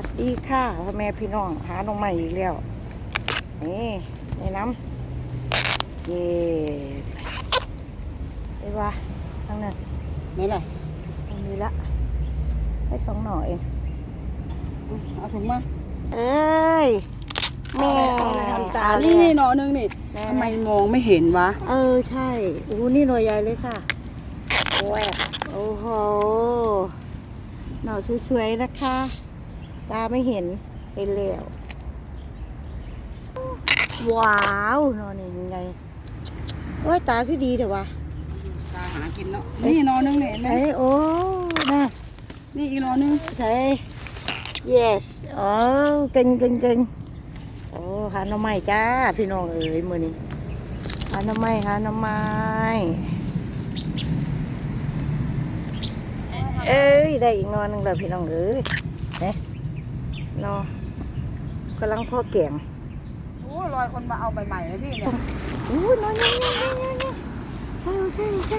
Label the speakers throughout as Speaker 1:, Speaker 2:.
Speaker 1: วัสดีค่ะพ่อแม่พี่น้องหาน้องใหม่อีกแล้ว นี่ในน้ำเย่ไอ้วะทั้งนั้น
Speaker 2: นี่แหละ
Speaker 1: ตรงนี้ละให้สองหน่อเอง
Speaker 2: เอาถุงมา
Speaker 1: เอ้ยแม่
Speaker 2: เอาไปทำตา
Speaker 1: เอ
Speaker 2: นี่
Speaker 1: เลย
Speaker 2: หนอนึงนี่
Speaker 1: แม่
Speaker 2: ทำไมมองไม่เห็นวะ
Speaker 1: เออใช่อู้นี่หน่วยใหญ่เลยค่ะโอ้ยโอ้โหหน่อสวยๆนะคะ ตาไม่เห็นเห็นแล้วว้าวหน่อนี่ยังไงโอ้ยตาคือดีแต่ว่า
Speaker 2: ตาหากินเนาะนี่หนอนึงนี่เห็นไหม
Speaker 1: ใช่โอ้น่ะ
Speaker 2: นี่อีกหนอนึง
Speaker 1: ใช่ yes อ๋อเก่งเก่งเก่งโอ้หาหน่อไม้จ้าพี่น้องเอ๋ยมือนี้หาหน่อไม้หาหน่อไม้เอ้ยได้อีกหนอหนึงแล้วพี่น้องเอ๋ยเนี่ย นอกำลังพ่อแกง
Speaker 2: โอ้ลอยคนมาเอาใหม่ๆเลยพี่เนี่ย
Speaker 1: อู้นอนยังยังยังยังยังใช่ใช่ใช่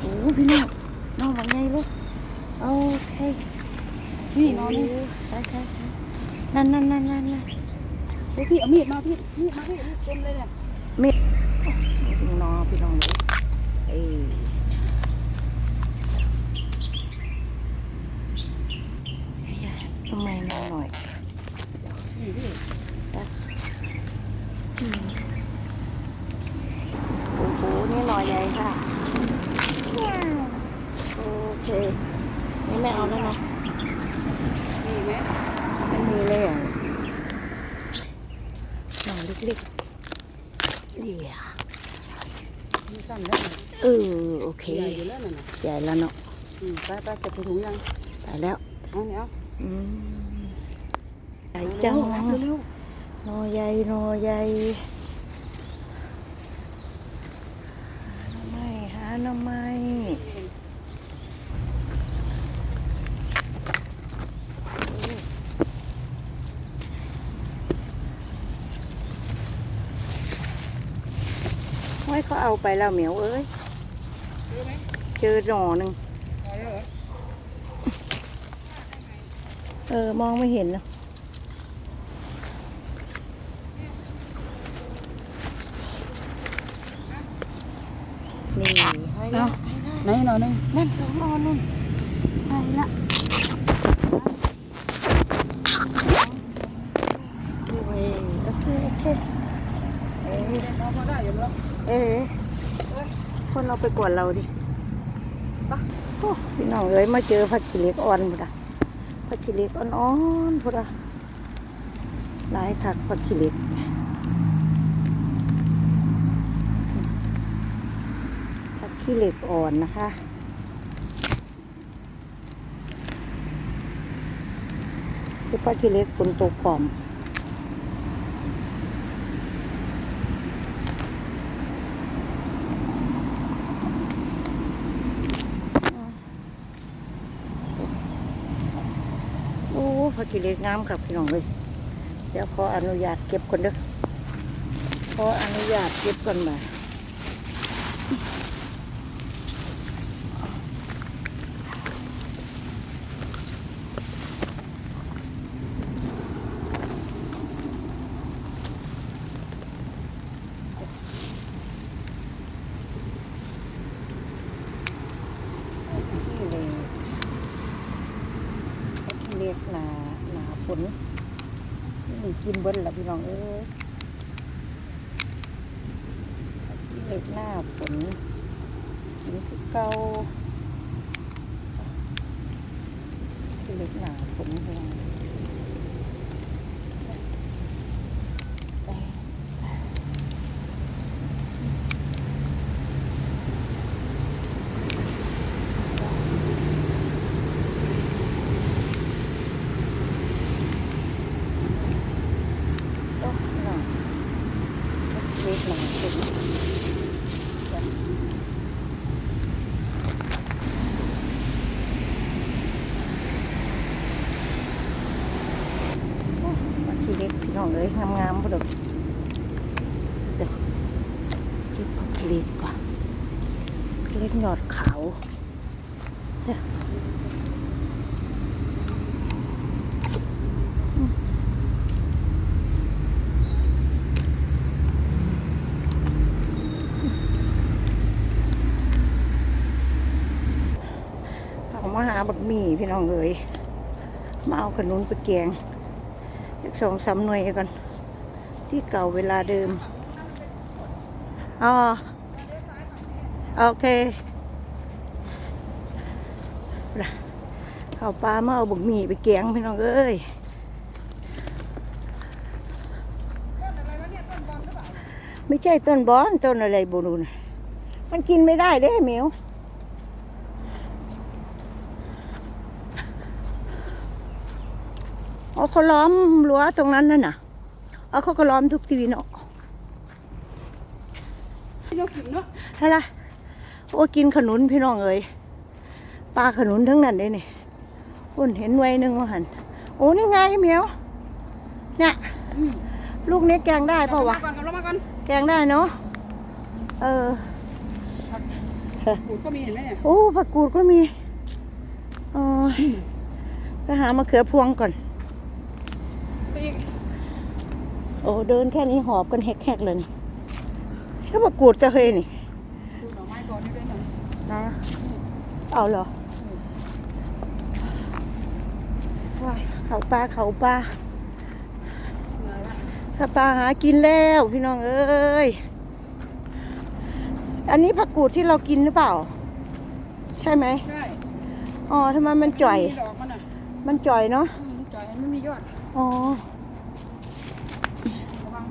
Speaker 1: โอ้พี่น้องนอนแบบไงลูกโอเค
Speaker 2: นี่หนอนึง
Speaker 1: ใช่ใช่ใช่นั่นนั่นนั่นนั่นนั่น
Speaker 2: เฮ้ยพี่เอามีดมาพี่มีดมาพี่มีดเต็มเลยเนี่ย
Speaker 1: พี่น้องพี่น้องเลยเอ้ยทำไมนอนหน่อย
Speaker 2: นี่พี่
Speaker 1: โอ้โห นี่หน่อยใหญ่ค่ะ โอเค นี่ไม่เอาแล้วนะ
Speaker 2: มีไหม
Speaker 1: ไม่มีเลยอะหน่อยเล็กๆเดี๋ยว
Speaker 2: มีสั้นแล้ว
Speaker 1: เออ โอเค
Speaker 2: ใหญ่อยู่แล้วน่ะนะ
Speaker 1: ใหญ่แล้วเนาะ
Speaker 2: อืมไปไปเก็บถุงยัง
Speaker 1: ไปแล้ว
Speaker 2: เอาเนี่ยเอา
Speaker 1: อืม ใหญ่จัง
Speaker 2: เร็ว
Speaker 1: หนอใหญ่หนอใหญ่หน่อไม้หาหน่อไม้ไว้เขาเอาไปแล้วเหมียวเอ้ย
Speaker 2: ๆรู้ไหม
Speaker 1: เจอหน่อหนึ่ง
Speaker 2: พอแล้ว เหรอ
Speaker 1: เออ มองไม่เห็นนะนี่ให้ละ
Speaker 2: ไหนหนอนึง
Speaker 1: นั่นสองนอนนู่นให้ละโอ้ยโอเคโอเคเอ้ย
Speaker 2: เอาพอได้อยู่แล้ว
Speaker 1: เอ้ยคนเราไปกวนเราดิปะโอ้พี่น้องเอ้ยมาเจอผักขี้เหล็กอ่อนพุดะ ผักขี้เหล็กอ่อนๆพุทธะหลายถักผักขี้เหล็กผักขี้เหล็กอ่อนนะคะคือผักขี้เหล็กฝนตกปลอม พอ้ผักกิเลสงามครับพี่น้องเลยเดี๋ยวขออนุญาตเก็บก่อนเด้อขออนุญาตเก็บก่อนมาขี้เหล็ก ผักกิเลสหนาหนาฝนนี่กินเบิ้ลละพี่น้องเอ้ยผักกิเลสหน้าฝนกินคือเก่าขี้เล็กหนาฝนพี่น้อง น้องเลยงามๆพอดเดี๋ยวเกิบผักเล็กก่อนเล็กหยอดขาวเนี่ยมาหาบักมี่พี่น้องเอ๋ยมาเอาขนุนไปแกง สองสามหน่วยก่อน ที่เก่าเวลาเดิมอ๋อโอเคเอาปลามาเอาบักหมี่ไปแกงพี่น้องเอ้ยไม่ใช่ต้นบอนต้นอะไรบุรุนมันกินไม่ได้เด้เหมียว อ๋อเขาล้อมรั้วตรงนั้นนั่นน่ะอ๋อเขาก็ล้อมทุกทีเนาะ
Speaker 2: ที่เรากินเนาะ
Speaker 1: อะไรโอ้กินขนุนพี่น้องเอ้ยปลาขนุนทั้งนั้นเลยนี่อุ่นเห็นไว้หนึงว่าหันโอ้นี่ไงเหมียว เนี่ย
Speaker 2: อืม
Speaker 1: ลูกนี้แกงได้เปล่าวะ
Speaker 2: กลับมาก่อนกลับมาก่อน
Speaker 1: แกงได้เนาะเออ
Speaker 2: กูดก็มีเห็นไหมเนี่ย
Speaker 1: โอ้ผักกูดก็มีอ๋อไปหามะเขือพวงก่อน
Speaker 2: ไป อีก
Speaker 1: โอ้เดินแค่นี้หอบกันแหกๆเลยนี่แค่ผักกูดจะเคยนี่
Speaker 2: ดูหน่อไม้ก่อนนี่ด้วยหน่อย
Speaker 1: นะเอาเหรอว้ายเขาปลาเขาปลา
Speaker 2: เหนื่อยละ
Speaker 1: ถ้าปลาหากินแล้วพี่น้องเอ้ย อันนี้ผักกูดที่เรากินหรือเปล่า ใช่ไหม
Speaker 2: ใช่
Speaker 1: อ๋อทำไมมันจ่อย
Speaker 2: มีดอกมันอะ
Speaker 1: มันจ่อยเนาะ
Speaker 2: อืมจ่อยมันไม่มียอด
Speaker 1: อ๋อ
Speaker 2: ระวัง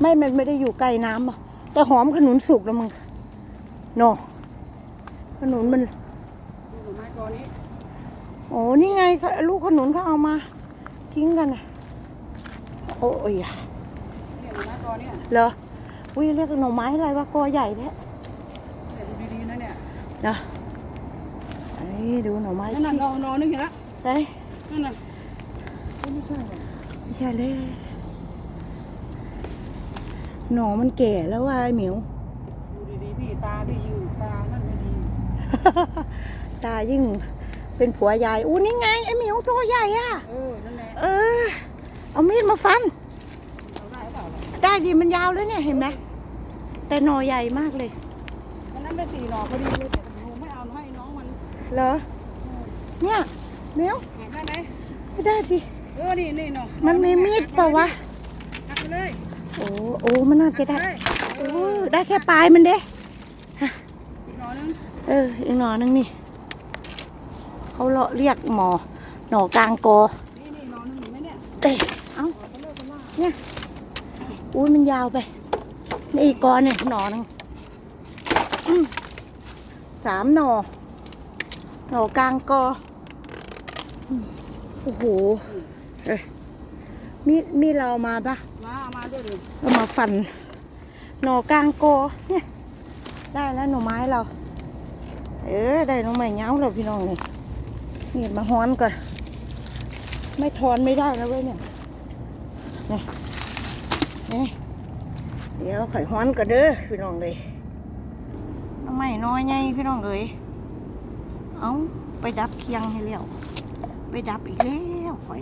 Speaker 1: ไม่มันไม่ได้อยู่ใกล้น้ำอะแต่หอมขนุนสุกแล้วมึงเนาะขนุนมัน
Speaker 2: ดูหน่อไม้ก่อนนี้
Speaker 1: โอ้นี่ไงค่ะลูกขนุนเขาเอามา ทิ้งกันอะโอ้ยอะ
Speaker 2: เนี่ยหน่อไม้ก่อนเนี่ย
Speaker 1: เหรออุ้ยเรียกหน่อไม้อะไรวะกอใหญ่แท้
Speaker 2: แต่ดูดีๆนะเนี่ย
Speaker 1: นะไอ้ดูหน่อไม้
Speaker 2: นั่นน่ะ
Speaker 1: สิ
Speaker 2: นอนนอนนึงเห็นละ
Speaker 1: ไอ้
Speaker 2: นั่นน่ะไม่ใช่หรอก
Speaker 1: ไม่ใช่เลย หน่อมันแก่แล้วว่าไอ้เหมียว
Speaker 2: ดูดีๆพี่ตาพี่อยู่ตานั่นไม่ดี
Speaker 1: ตายิ่งเป็นผัวใหญ่อู้นี่ไงไอ้เหมียวตัวใหญ่อะ
Speaker 2: เออนั่นแหละ
Speaker 1: เออ เอามีดมาฟัน
Speaker 2: เอาได้เปล่าล่ะ
Speaker 1: ได้ดีมันยาวแล้วเนี่ยเห็นไหมแต่หน่อใหญ่มากเลย
Speaker 2: วันนั้นได้สี่หน่อพอดีเลยแต่หนูไม่เอาให้น้องมัน
Speaker 1: เหรอ เนี่ยเหมียว
Speaker 2: หักได้ไหม
Speaker 1: ไม่ได้สิ
Speaker 2: เออนี่นี่หน่อ
Speaker 1: มันมีมีดเปล่าวะ
Speaker 2: หักไปเลย
Speaker 1: โอ้โอ้มันน่าจะได้
Speaker 2: หักไป
Speaker 1: โอ้
Speaker 2: เลย
Speaker 1: ได้แค่ปลายมันเด้
Speaker 2: อีกหน่อนึง
Speaker 1: เอออีกหน่อนึงนี่เขาเลาะเรียกหมอ หน่อกลางกอ
Speaker 2: นี่นี่หน่อนึงเห็นไหมเนี่ย
Speaker 1: เตะเอ้า
Speaker 2: หน่อเบลอเบล่า
Speaker 1: อุ้ยมันยาวไปนี่อีกกอเนี่ยหน่อหนึงอืมสามหน่อหน่อกลางกออืมโอ้โหเอ้ยมีดมีดเราเอามาปะ
Speaker 2: มา เอามา
Speaker 1: ฟันหน่อกลางโกเนี่ยได้แล้วหน่อไม้เรา เออได้หน่อไม้เงาแล้วพี่น้องนี่นี่มาฮ้อนก่อน ไม่ทอนไม่ได้แล้วเว้ยเนี่ยนี่นี่เดี๋ยวข่อยฮ้อนก่อนเด้อพี่น้องเลยหน่อไม้น้อยไงพี่น้องเอ้ยเอาไปดับเคียงให้แล้วไปดับอีกแล้วข่อย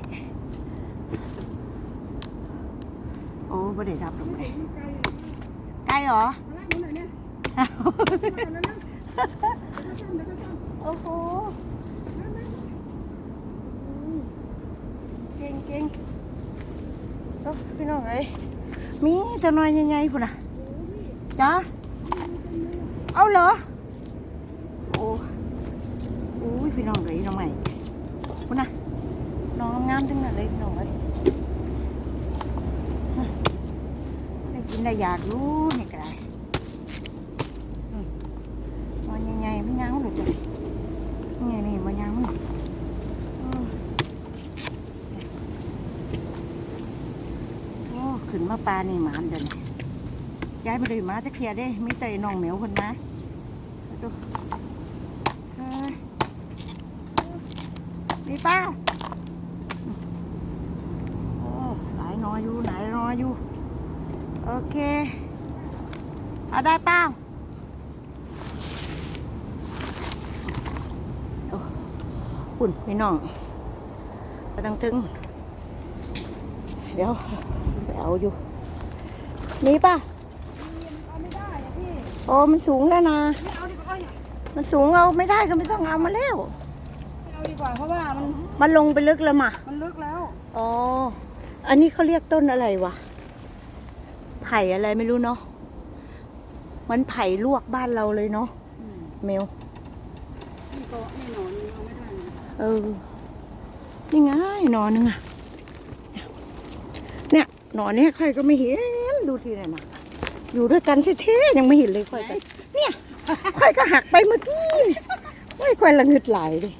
Speaker 1: โอ้ไม่ได้ดับหรอกเลยไกลเหรอ
Speaker 2: มาไล่หนูหน่อยเนี่ยมาก่อนเร็วๆเดี๋ยวก็ซ่อมเดี๋ยวก็ซ่อม
Speaker 1: โอ้โหเก่งเก่งโอ้พี่น้องเอ้ยมีตัวน้อยใหญ่ๆพุ่นน่ะจ้าเอาเหรอ โอ้โอ้ยพี่น้องเอ้ยน้องใหม่พุ่นน่ะน้องงามๆจังนั้นเลยพี่น้องเอ้ยฮะ ได้กินได้อยากรู้นี่ก็ได้อืมน้อยใหญ่ๆไม่ยั้งหรือจ้ะนี่นี่มันยังอืมโอ้ขึ้นมาปลานี่หมานเดินย้ายไปเลยมาจะเคลียร์ได้มีแต่น้องเหมียวคนมาดูมีเป้าโอ้หลายหนออยู่หลายหนออยู่ โอเค เอาได้เป้าปุ่นพี่น้องไปตั้งถึง เดี๋ยวไปเอาอยู่ มีป่ะ
Speaker 2: เอาไม่ได้อะพี่
Speaker 1: โอ้มันสูงแล้วนะ
Speaker 2: ไม่เอาดีกว่าเนี่ย
Speaker 1: มันสูงเอาไม่ได้ก็ไม่ต้องเอามาแล้ว
Speaker 2: เอาดีกว่าเพราะว่ามัน
Speaker 1: มันลงไปลึกแล้วมา
Speaker 2: มันลึกแล้ว
Speaker 1: อ๋อ อันนี้เขาเรียกต้นอะไรวะ ไผ่อะไรไม่รู้เนาะมันไผ่ลวกบ้านเราเลยเนาะ
Speaker 2: อืม
Speaker 1: เมล
Speaker 2: นี่ก็นี่หนอนนี่เอาไม่ได้นะ
Speaker 1: เออนี่ไงหนอนนึงอะเนี่ยหนอนเนี่ยใครก็ไม่เห็นดูทีไหนมาอยู่ด้วยกันแท้ๆยังไม่เห็นเลยค่อยกันเนี่ยค่อยก็หักไปเมื่อกี้โอ้ยค่อยละงึดไหลายดิ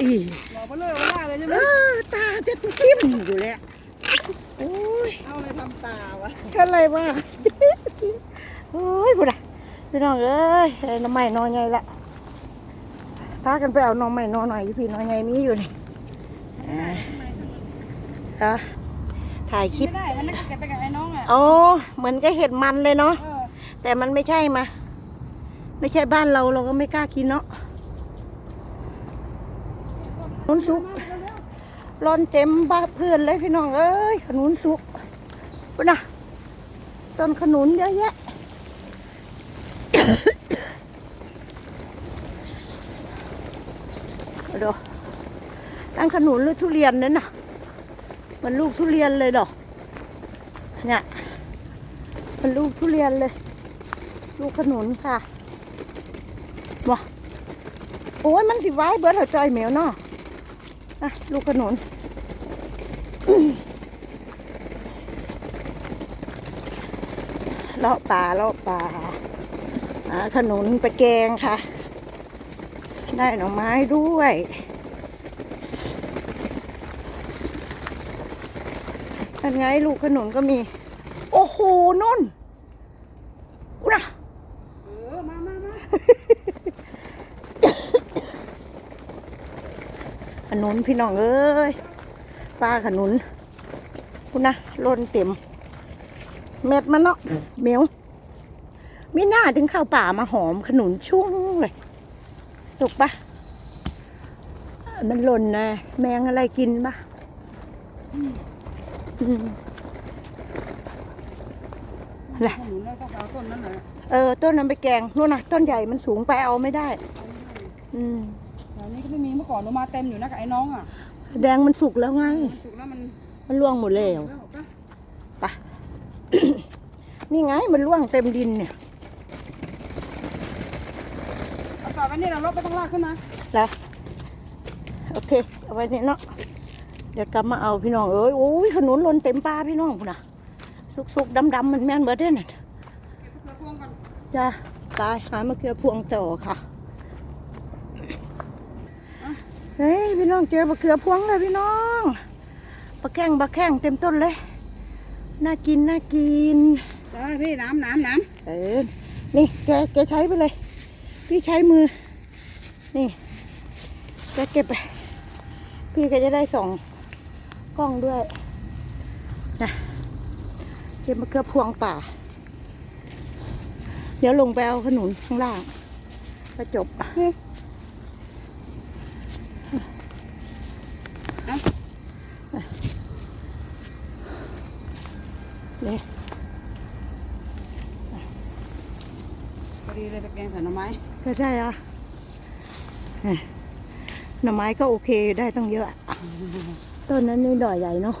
Speaker 1: อี
Speaker 2: หลอกไปเลยเอาได้เลยใช่ไห
Speaker 1: เอ
Speaker 2: ม
Speaker 1: อตาจะทิ่มอยู่แล้วโอ้ย
Speaker 2: เอาเลยทำตาวะ
Speaker 1: อะไรวะโอ้ยพูดอะพี่น้องเอ้ยไอ้น้องใหม่นอนไงละพากันไปเอาน้องใหม่นอนหน่อยอยู่พี่น้องไงมีอยู่นี่อ่าอะถ่ายคลิป
Speaker 2: ไม่ได้มันน่าจะเก็บไปกับไอ้น้องอะ
Speaker 1: อ๋อเหมือนกับเห็ดมันเลยเนาะ
Speaker 2: เออ
Speaker 1: แต่มันไม่ใช่มา ไม่ใช่บ้านเราเราก็ไม่กล้ากินเนาะขนุนสุกร้อนเต็มบ้านเพื่อนเลยพี่น้องเอ้ยขนุนสุก ปุ่นนะต้นขนุนเยอะแยะเอาดูตั้งขนุนหรือทุเรียนนั่นน่ะ มันลูกทุเรียนเลยดอกเนี่ยมันลูกทุเรียนเลย ลูกขนุนค่ะว้าโอ้ยมันสิไว้เบิร์ดหัวใจอยเหมียวเนาะอะลูกขนุน เลาะป่าเลาะป่าหาขนุนไปแกงค่ะ ได้หน่อไม้ด้วย นั่นไงลูกขนุนก็มี โอ้โหนุ่นอุยนะ
Speaker 2: เออมามามา
Speaker 1: ขนุนพี่น้องเอ้ยปลาขนุนคุณนะล้นเต็ม เม็ดมันเนาะเหมียวมีหน้าถึงเข้าป่ามาหอมขนุนชุ่งเลยสุกปะมันหล่นนะแมงอะไรกินปะอืมอะไร
Speaker 2: ขนุนแล้วก็เอาต้นนั้นเลย
Speaker 1: เออ ต้นนั้นไปแกงนู่นนะต้นใหญ่มันสูงไปเอาไม่ได้ อืม
Speaker 2: แต่อันนี้ก็ไม่มีเมื่อก่อนหนูมาเต็มอยู่นะกับไอ้น้องอะ
Speaker 1: แดงมันสุกแล้วไง
Speaker 2: มันสุกแล้วมัน
Speaker 1: มันร่วงหมดแล้ว
Speaker 2: แล้วปะ
Speaker 1: ไป นี่ไงมันร่วงเต็มดินเนี่ย
Speaker 2: เอาต่อไปนี่เราลบไปต้องลากขึ้นมา
Speaker 1: แล้วโอเค เอาไว้นี่เนาะเดี๋ยวกลับมาเอาพี่น้องเอ้ยโอ้ยขนุนหล่นเต็มปลาพี่น้องพุ่นนะสุกๆดำๆมันแม่นเบิดเด้อน่ะ
Speaker 2: เก็บมะเขือพวงก่อน
Speaker 1: จ้าตายหามะเขือพวงต่อค่ะเฮ้ยพี่น้องเจอมะเขือพวงเลยพี่น้องปลาแข้งปลาแข้งเต็มต้นเลย น่ากินน่ากิน
Speaker 2: ได้พี่น้ำน้ำน้ำ
Speaker 1: เออ นี่แกแกใช้ไปเลย พี่ใช้มือ นี่แกเก็บไป พี่ก็จะได้สองกล้องด้วยนะเก็บมะเขือพวงป่า เดี๋ยวลงไปเอาขนุนข้างล่างก็จบ นี่ำ
Speaker 2: พอดีเลยไป แกงใส่หน่อไม้
Speaker 1: ก็ใช่อะเอ้ยหน่อไม้ก็โอเคได้ต้องเยอะ ต้นนั้นนี่ดอกใหญ่เนาะ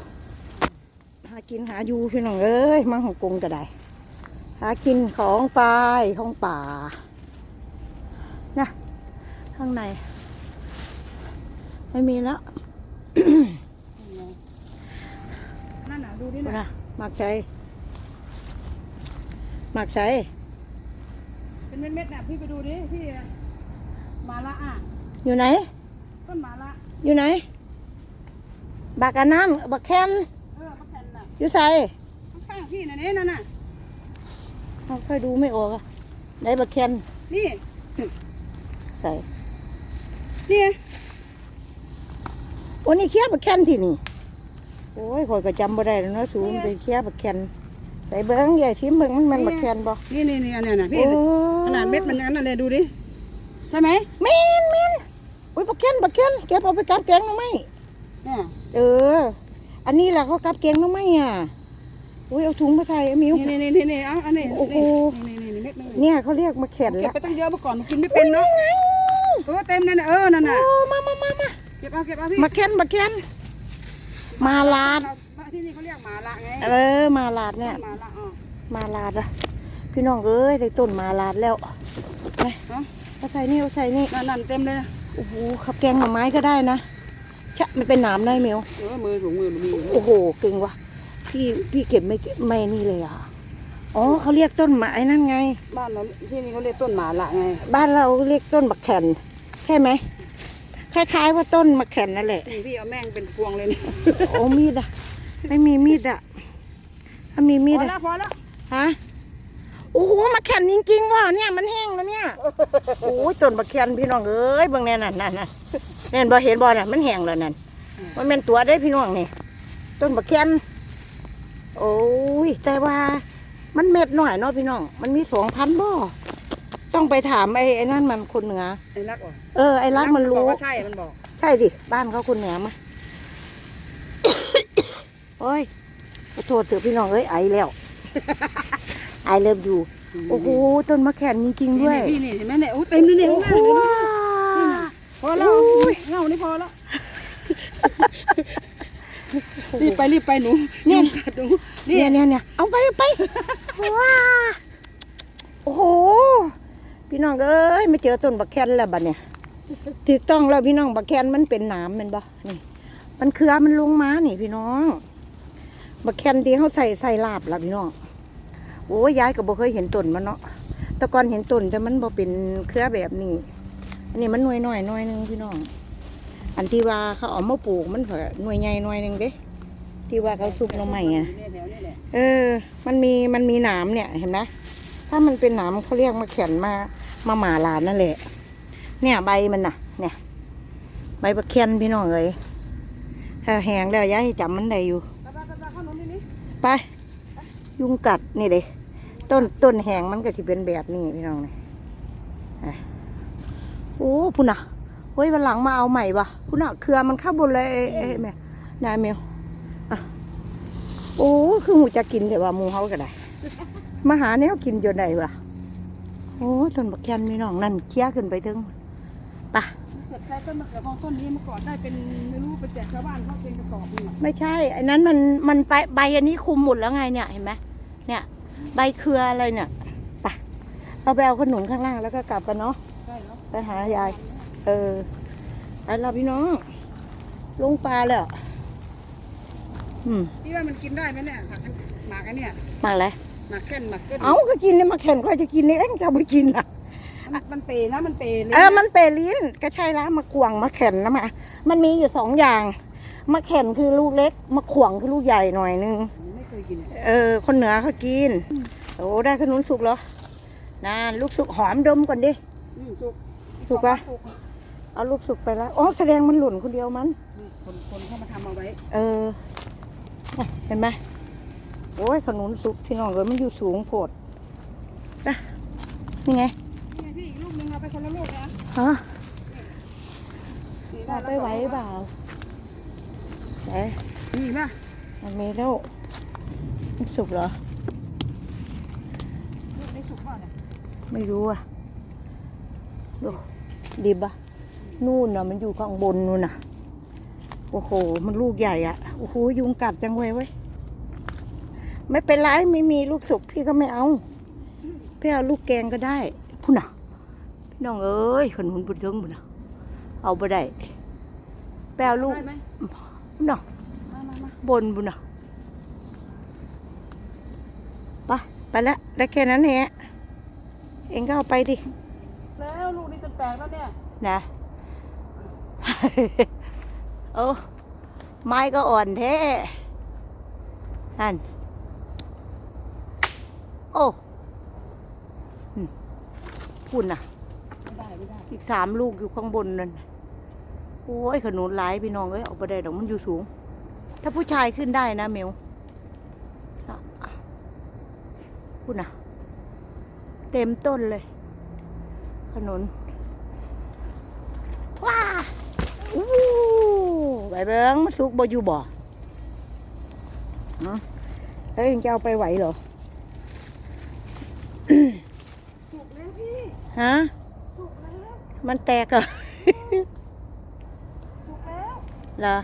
Speaker 1: หากินหาอยู่พี่น้องเอ้ยมังหงกงก็ได้ หากินของปลายของป่า นะ ข้างใน ไม่มีแล้ว
Speaker 2: นั่นน่ะดูดิ
Speaker 1: นะ
Speaker 2: น่ะ
Speaker 1: หมักใจหมักใจ
Speaker 2: เป็นเม็ดๆน่ะพี่ไปดูดิพี่มาละอะ
Speaker 1: อยู่ไหน
Speaker 2: ต้นมาละ
Speaker 1: อยู่ไหน บักอันนั้นบักแคน
Speaker 2: เออพักแผ่นน่ะ
Speaker 1: อยู่ใส่
Speaker 2: ข้างๆพี่น่ะเนี่ยนั่นน่ะ
Speaker 1: เขาค่อยดูไม่ออกอะไหนบักแคน
Speaker 2: นี่
Speaker 1: ใส่
Speaker 2: นี่ไง
Speaker 1: โอ้นี่เคี้ยวบักแคนที่นี่โอ้ยข่อยก็จำบ่ได้แล้วเนาะสูงไปเคี้ยวบักแคน ใส่เบิ้งใหญ่ชิมเบิ้งมันแมันบักแคนบ่
Speaker 2: นี่นี่นี่อันเนี้ยน่ะพี่
Speaker 1: โอ้
Speaker 2: ขนาดเม็ดมันนั้นน่ะเลยดูดิใช่ไหม
Speaker 1: แม่นแม่นโอ้ยบักแคนบักแคนเก็บเอาไปกับแกงหน้องไม้
Speaker 2: เนี่ย
Speaker 1: เออ อันนี้แหละเขากับแกงหน้องไม้อะโอ้ยเอาถุงมาใส่เอาหมิว
Speaker 2: นี่นี่นี่นี่เอาอันนี้
Speaker 1: โอ้โห
Speaker 2: นี่นี่นี่เม็ดไม่
Speaker 1: เนี่ยเขาเรียกมาแข่น
Speaker 2: เก็บ
Speaker 1: แล้ว
Speaker 2: ไปตั้งเยอะเมื่อก่อนหนูกินไม่เป็นเนาะเออเต็มนั่นน่ะเออนั่นน่ะ
Speaker 1: โอ้มามามามา
Speaker 2: เก็บเอาเก็บเอาพี่
Speaker 1: มาแข่นมาแข่นมาลาด
Speaker 2: มา ที่นี่เขาเรียกหมาละไง
Speaker 1: เออมาลาดเนี่ย
Speaker 2: หมาละอ๋อ
Speaker 1: มาลาดอะพี่น้องเอ้ยได้ต้นมาลาดแล้วไป
Speaker 2: เนาะ
Speaker 1: เอาใส่นี่เอาใส่นี่
Speaker 2: นั่นนั่นเต็มเลยนะ
Speaker 1: โอ้โหขับแกงหน่อไม้ก็ได้นะชะมันเป็นหนามได้เหมียว
Speaker 2: เออมือถุงมือหนูมีอยู่
Speaker 1: โอ้โหเก่งว่ะพี่พี่เก็บไม่เก็บไม่นี่เลยอะอ๋อเขาเรียกต้นไม้นั่นไง
Speaker 2: บ้านเราที่นี่เขาเรียกต้นหมาละไง
Speaker 1: บ้านเราเรียกต้นบักแข่นใช่ไหมคล้ายๆว่าต้นมะแข่นนั่นแหละ
Speaker 2: นี่พี่เอาแม่งเป็นพวงเลยเนี่ย
Speaker 1: โอ้มีดอะ ไม่มีมีดอะถ้ามีมีด
Speaker 2: พอ
Speaker 1: อะ
Speaker 2: แล้วพอแล้ว
Speaker 1: ฮะโอ้โหมะแข่นจริงๆว่ะเนี่ยมันแห้งแล้วเนี่ยโอ้ยต้นมะแข่นพี่น้องเอ้ยเบางแน่นั่นนั่นนั่นเน่นบ่เห็นบ่น่ะมันแห้งแล้วนั่นมันเป็นตัวได้พี่น้องนี่ต้นมะแข่นโอ้ยแต่ว่ามันเม็ดหน่อยเนาะพี่น้อง มันมีสองพันบ่ต้องไปถามไอ้ไอ้นั่นมันคนเหนือ
Speaker 2: ไอ้รักเหรอ
Speaker 1: เออไอ้รักมัน
Speaker 2: บอ
Speaker 1: รู้
Speaker 2: กว่าใช่มันบอก
Speaker 1: ใช่ดิ บ้านเขาคนเหนือมา โอ้ยขอโทษเถอะพี่น้องเอ้ยไอแล้ว ไอเริ่มอยู่ โอ้โหต้นมะแขนจริงๆด้วย
Speaker 2: นี่นี่เห็นไหมเนี่ยโอ้เต็มเลยเนี่ย
Speaker 1: โอ้
Speaker 2: ข้างห
Speaker 1: โห
Speaker 2: น้าเลยเนี่ยพอแล้วเงานี่พอแล้วรีบไปรีบไปหนู
Speaker 1: เนี่ย
Speaker 2: กัดหนูนี่
Speaker 1: เนี่ยเนี่ยเนี่ยเอาไปเอาไปว้าโอ้โห พี่น้องเอ้ยไม่เจอต้นบักแคนแล้วบัดเนี่ยถูกต้องแล้วพี่น้องบักแคนมันเป็นหน้ำแมันบ่นี่ มันเครือมันลงมานี่พี่น้อง บักแคนที่เขาใส่ใส่ลาบล่ะพี่น้องโอ้ยยายก็บ่เคยเห็นต้นมันเนาะต่ก่อนเห็นต้นแต่มันบ่เป็นเครือแบบนี้ อันนี้มันหน่วยหน้อยหน่อยหนึงพี่น้อง อันที่ว่าเขาเอามาปลูกมันก็หน่วยใหญ่หน่อยหนึงเด้ที่ว่าเขาซุปหน้ำใหม่อะ
Speaker 2: เอ
Speaker 1: อ มันมีมันมีหนามเนี่ยเห็นไหมถ้ามันเป็นหนามเขาเรียกมาแขนมามาหมาลานนั่นแหละ เนี่ยใบมันน่ะ เนี่ย ใบประเคียนพี่น้องเอ้ยแห้งแล้วย้ายจำมันได้อยู่
Speaker 2: ไป
Speaker 1: ยุงกัดนี่เลยต้นต้นแหงมันก็สิเป็นแบบนี้พี่น้องนี่โอ้พุ่นน่ะเฮ้ยวันหลังมาเอาใหม่ปะพุ่นน่ะเครือมันข้าบนเลยเอ้ยเอ้ยแม่นายเมลโอ้คือหูจะกินแต่ว่าหมูเขาก็ได้มาหาแนวกินจนได้วะโอ้ต้นบักแคนพี่น้องนั่นเคี้ยขึ้นไปถึง
Speaker 2: ใครต้นมะเขือพวงต้นนี้เมื่อก่อนได้เป็นไม่รู้ไปแจกชาวบ้านเขาเป็นกระสอบนี่
Speaker 1: ไม่ใช่ อันนั้นมันมันใบใบอันนี้คุมหมดแล้วไงเนี่ยเห็นไหมเนี่ย ใบเครืออะไรเนี่ยไปเราไปเอาขนุนข้างล่างแล้วก็กลับกันเนาะ
Speaker 2: ใช่เหรอ
Speaker 1: ไปหายาย เออไปเราพี่น้อง ลงปลาแล้วอืม
Speaker 2: พี่ว่ามันกินได้ไหมเนี่ยผักอันหมากอันเนี่ย
Speaker 1: มาแล้ว
Speaker 2: หมากแค่นหมากเกิน
Speaker 1: เอาก็กินเลยมาแข่นใครจะกินเนี่ยเอ็งจะเอาไปกินล่ะ
Speaker 2: มันมันเปรย์นะมันเปรย์เลย
Speaker 1: เออมันเปรลิ้นก็ใช่ละมะขวางมะแข่นนะมามันมีอยู่สองอย่างมะแข่นคือลูกเล็กมะขวางคือลูกใหญ่หน่อยนึง
Speaker 2: ไม่เคยกินเลย
Speaker 1: เออ คนเหนือเขากินโอ้ได้ขนุนสุกเหรอน่าลูกสุกหอมดมก่อนดิ
Speaker 2: อืมสุก
Speaker 1: สุกปะ
Speaker 2: สุก
Speaker 1: เอาลูกสุกไปแล้วอ๋อแสดงมันหล่นคนเดียวมัน
Speaker 2: นี่คนคนเข้ามาทำเอาไว้
Speaker 1: เออน่ะเห็นไหมโอ้ยขนุนสุกที่น้องเอ้ยมันอยู่สูงโพดนะนี่ไง ฮะ
Speaker 2: นี่
Speaker 1: เอาไปไหวหรือเปล่าไหน
Speaker 2: นี่ป่ะ
Speaker 1: มันมีแล้วมันสุกเหรอ
Speaker 2: ลูกนี้สุกป่ะเนี่ย
Speaker 1: ไม่รู้อะดูดิบอะนู่นน่ะมันอยู่ข้างบนนู่นน่ะ โอ้โห มันลูกใหญ่อะ โอ้โห ยุงกัดจังเว้ยเว้ย ไม่เป็นไรไม่มีลูกสุกพี่ก็ไม่เอา พี่เอาลูกแกงก็ได้พุ่นน่ะพี่ น้องเอ้ยขนุนบุญเทิงบุญน่ะเอาไปได้ไปเอาลูก
Speaker 2: ได้ไหม
Speaker 1: พุ่นน่ะ
Speaker 2: มามามา
Speaker 1: บนบุญน่ะไปไปแล้วได้แค่นั้นเองเองก็เอาไปดิ
Speaker 2: แล้วลูกนี้จะแตกแล้วเนี่ย
Speaker 1: นะโอ้ไม้ก็อ่อนแท้นั่นโอ้อืมพุ่นน่ะ
Speaker 2: ไม่ได้ไม่ได้
Speaker 1: อีกสามลูกอยู่ข้างบนนั่นน่ะโอ้ยขนุนหลายพี่น้องเอ้ยเอาไปได้ดอกมันอยู่สูง ถ้าผู้ชายขึ้นได้นะเมวอะพุ่นน่ะเต็มต้นเลย ขนุนว้าอู้ใบเบิ้งมันสุกบ่อยู่บ่ฮะเฮ้ยยังจะเอาไปไหวเหรอฮะ
Speaker 2: สุกแล้ว
Speaker 1: มันแตกเหรอ
Speaker 2: สุกแล้ว
Speaker 1: เหรอ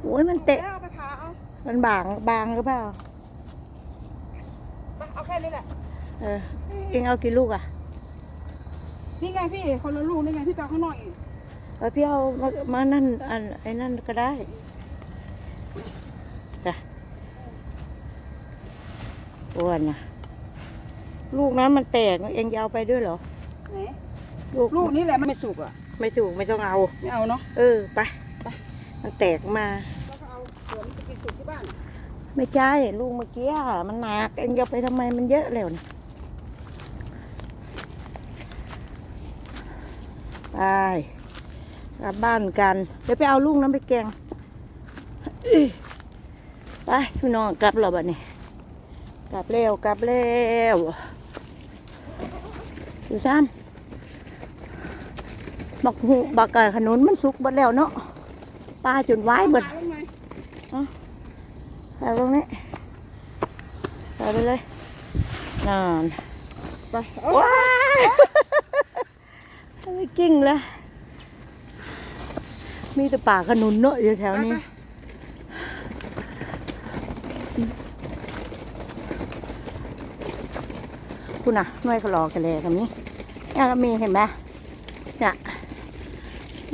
Speaker 1: โอ้ยมันแตก
Speaker 2: แล้วเอาไปผ่าเอา
Speaker 1: มันบาง บางหรือเปล่า
Speaker 2: ไปเอาแค่นี้แหละ
Speaker 1: เออ เองเอากี่ลูกอะ
Speaker 2: นี่ไงพี่คนละลูกนี่ไงพี่ไปเอาข้างนอกอีก
Speaker 1: เออพี่เอามามานั่นอันไอ้นั่นก็ได้จ้ะอ้วนนะ ลูกนั้นมันแตกเองจะเอาไปด้วยเหรอ
Speaker 2: ไหน
Speaker 1: ลูก
Speaker 2: ลูกนี้แหละมันไม่สุกอะ
Speaker 1: ไม่ถูกไม่ต้องเอา
Speaker 2: ไม่เอาเนาะ
Speaker 1: เออไปมันแตกมา
Speaker 2: แล้วก็เอาเผื่อมันจะกินสุกที่บ้าน
Speaker 1: ไม่ใช่ลูกเมื่อกี้อะมันหนักเองจะไปทำไมมันเยอะแล้วนะไปกลับบ้านกันเดี๋ยวไปเอาลูกนั้นไปแกงอื้อไปพี่น้องกลับแล้วบัดนี้ กลับเร็วกลับเร็ว อยู่ซ้ำบักหูบักกะขนุนมันสุกเบัดแล้วเนาะปลาจนไว้เบิด
Speaker 2: ผ่าลงไหม
Speaker 1: เอาตรงนี้เอาไปเลยนาน
Speaker 2: ไปเอา
Speaker 1: ว้ายไม่กิ้งแล้วมีแต่ป่าขนุนเนอะอยู่แถวนี้ คุณน่ะหน่วยเขารอกันเลยกับนี้เนี่ยก็มีเห็นไหมเนี่ย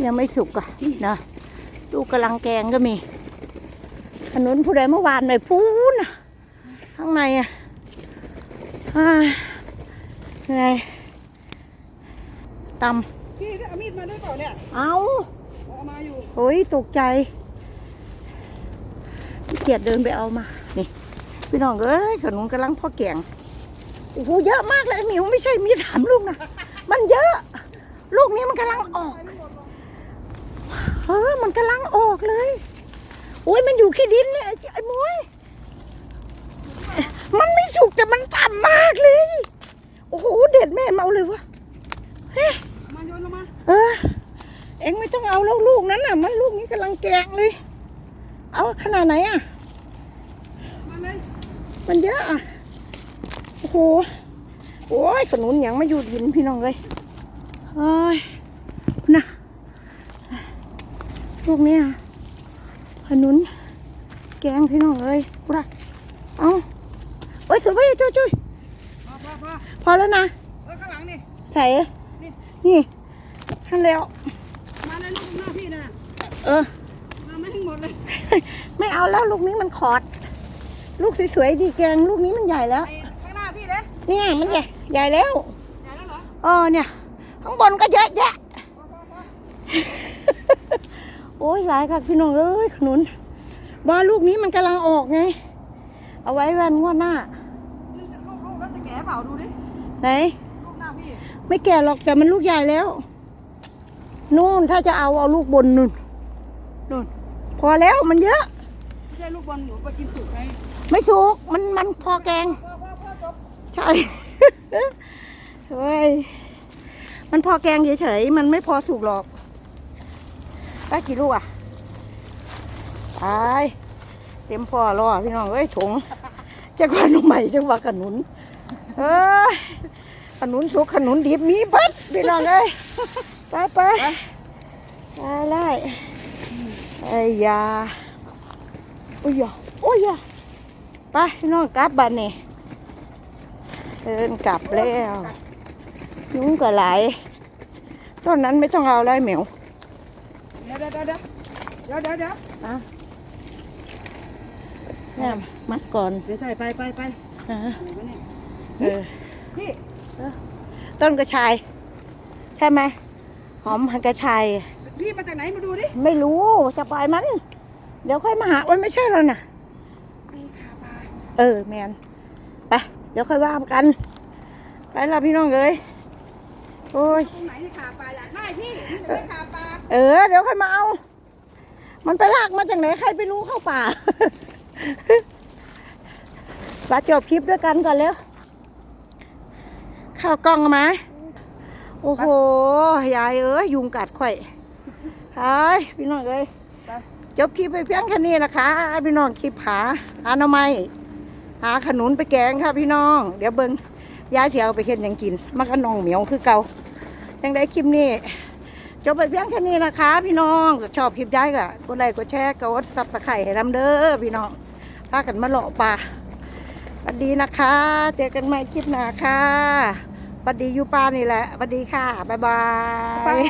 Speaker 1: ยังไม่สุกอะนะลูกกำลังแกงก็มีขนุนผู้ใดเมื่อวานไปพูนน่ะข้างในอะอ้ายยังไงต
Speaker 2: พี่ได้เอามีดมาด้วยเปล่าเนี่ยำ
Speaker 1: เอา
Speaker 2: เอามาอยู่
Speaker 1: โอ้ยตกใจพี่เกียดเดินไปเอามา นี่ พี่น้องเอ้ยขนุนกำลังพ่อแกง โอ้โหเยอะมากเลยหมิวไม่ใช่มีสามลูกนะมันเยอะ ลูกนี้มันกำลังออกเออมันกำลังออกเลยโอ้ยมันอยู่ขี้ดินเนี่ยไอ้ไอ้มวยมันไม่สุกแต่มันต่ำมากเลย โอ้โหเด็ดแม่เมาเลยวะ
Speaker 2: มาโยนลงมา
Speaker 1: เออเอ็งไม่ต้องเอาแล้วลูกนั้นน่ะ มันลูกนี้กำลังแกงเลย เอาขนาดไหนอะ
Speaker 2: มาเลย
Speaker 1: มันเยอะอะโอ้โหโอ้ยขนุนยังไม่อยู่ดินพี่น้องเลยเอ้ยน่ะลูกเนี้ยขนุน แกงพี่น้องเลยกูละเอาโอ้ยสวยไปจุ้ยจุ้ย
Speaker 2: พอพอพอ
Speaker 1: พอแล้วนะ
Speaker 2: เออข้างหลังนี่
Speaker 1: ใส่
Speaker 2: นี่
Speaker 1: นี่ทันแล้ว
Speaker 2: มาเลยลูกหน้าพี่นะ
Speaker 1: เออ
Speaker 2: มาไม่ทั้งหมดเลย
Speaker 1: ไม่เอาแล้วลูกนี้มันขอด ลูกสวยๆดีแกง ลูกนี้มันใหญ่แล้ว
Speaker 2: เด้
Speaker 1: เนี่ยมันใหญ่ใหญ่แล้ว
Speaker 2: ใหญ่แล้วเหรอ
Speaker 1: เออเนี่ย ข้างบนก็เยอะแยะ
Speaker 2: พอพอพอ
Speaker 1: โอ้ยหลายค่ะพี่น้องเอ้ยขนุนว่าลูกนี้มันกำลังออกไง เอาไว้แวนงวดหน้า
Speaker 2: นี่จะลูกลูกแล้วจะแก่เปล่าดูดิ
Speaker 1: ไหน
Speaker 2: ลูกหน้าพี่
Speaker 1: ไม่แก่หรอกแต่มันลูกใหญ่แล้ว นู่นถ้าจะเอาเอาลูกบนนู่นนู่นพอแล้วมันเยอะ
Speaker 2: ไม่ใช่ลูกบอลหนูไปกินสุกไง
Speaker 1: ไม่สุกมันมันพอแกง
Speaker 2: พอพอพอจบ
Speaker 1: ใช่ เฮ้ย มันพอแกงเฉยๆ มันไม่พอสุกหรอก ได้กี่ลูกอะตายเต็มพอรอพี่น้อง เอ้ยถงจะกว่าหนุ่มใหม่จังว่าขนุน เอ้ยขนุนสุกขนุนดิบมีบัดพี่น้องเอ้ย ไปไปไปไล่ไอ้ยาโอ้ยโอ้ยไปพี่น้องกลับบ้านนี่ เดินกลับแล้วยุงก็ไหลายต้นนั้นไม่ต้องเอาเลยเหมียว
Speaker 2: เดี๋ยวเดี๋ยวเดี๋ยวเดี๋ยวเดี๋ยวเดี๋ยว
Speaker 1: แม่มัดก่อน
Speaker 2: เดี๋ยวใส่ไปไปไป
Speaker 1: นะ
Speaker 2: ไหนวะเนี่ย
Speaker 1: เออ
Speaker 2: พี่
Speaker 1: ต้นกระชาย ใช่ไหมหอมหันกระชาย
Speaker 2: พี่มาจากไหนมาดูดิ
Speaker 1: ไม่รู้จะปล่อยมัน เดี๋ยวค่อยมาหาโอ้ยไม่ใช่แล้วนะ
Speaker 2: ไอ้ขาปลา
Speaker 1: เออแมนไปเดี๋ยวค่อยว่ากัน ไปแล้วพี่น้องเอ้ยโอ้ย
Speaker 2: ตรงไหนที่ขาปลาอยากได้พี่นี่จะได้ขาปลา
Speaker 1: เออ เดี๋ยวค่อยมาเอา มันไปลากมาจากไหนใครไปรู้เข้าป่าปาจบคลิปด้วยกันก่อนเร็วข้าวกล้องมาโอ้โหยายเอ้ยยุงกัดข่อยไอ้ยพี่น้องเอ้ยจบคลิปไปเพียงแค่นี้นะคะพี่น้องคลิปหาหาหน่อไม้ หาขนุนไปแกงค่ะพี่น้อง เดี๋ยวเบิ้งยาเสียเอาไปเฮ็ดหยังกินมากับน้องเหมียวคือเกายังได้คลิปนี้จบไปเพียงแค่นี้นะคะ พี่น้องชอบคลิปย้ายก็กดไลค์กดแชร์กดซับสไครต์ให้นำเด้อพี่น้องพากันมาเลาะป่าสวัสดีนะคะ เจอกันใหม่คลิปหน้าค่ะสวัสดีอยู่ป่านี่แหละสวัสดีค่ะ บ๊ายบาย